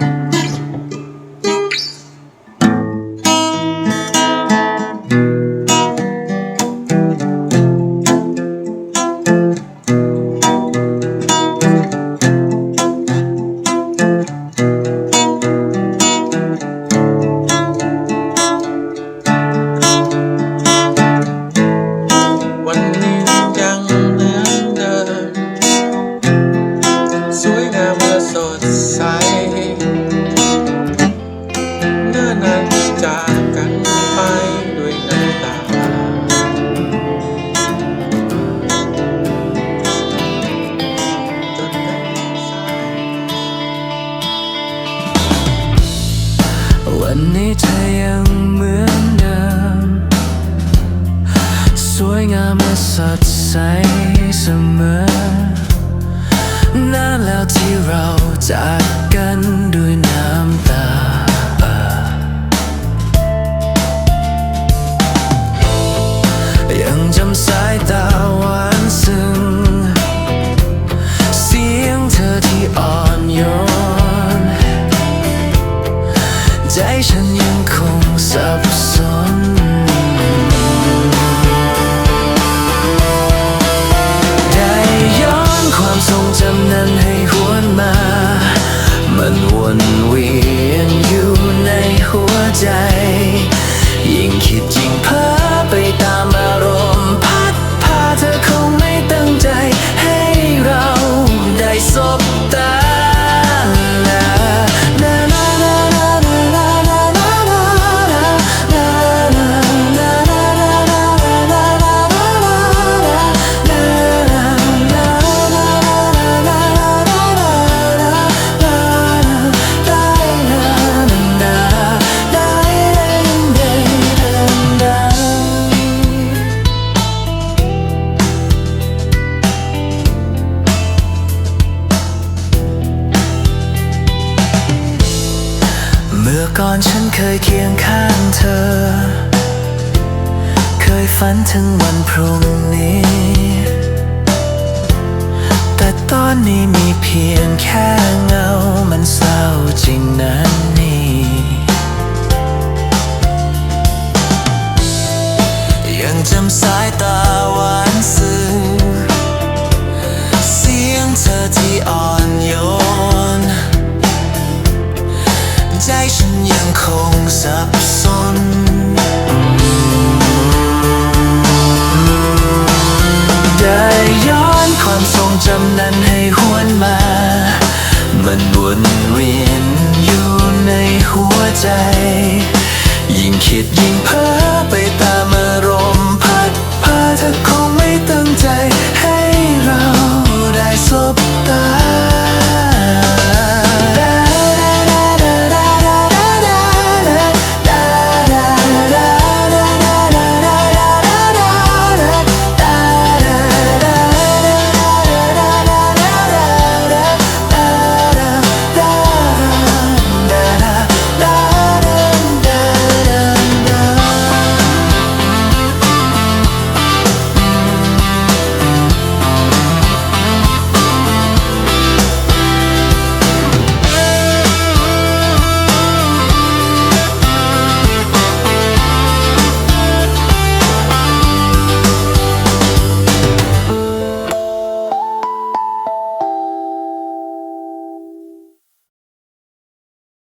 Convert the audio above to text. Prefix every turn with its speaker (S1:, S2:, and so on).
S1: She
S2: วันนี้เธอยังเหมือนเดิม สวยงามและสดใสเสมอนานแล้วที่เราจากกันด้วยน้ำตา ใจฉันยังคงสับสนได้ย้อนความทรงจำนั้นให้หวนมา มันวนเวียนอยู่ในหัวใจ ก่อนฉันเคยเคียงข้างเธอ เคยฝันถึงวันพรุ่งนี้ แต่ตอนนี้มีเพียงแค่เงามันเศร้าจ ใจฉันยังคงสับสนได้ย้อนความทรงจำนั้นให้หวนมา มันวนเวียนอยู่ในหัวใจ ยิ่งคิดยิ่งเพ้อไปตามอารมณ์พัดพาเธอคงไม่ตั้งใจ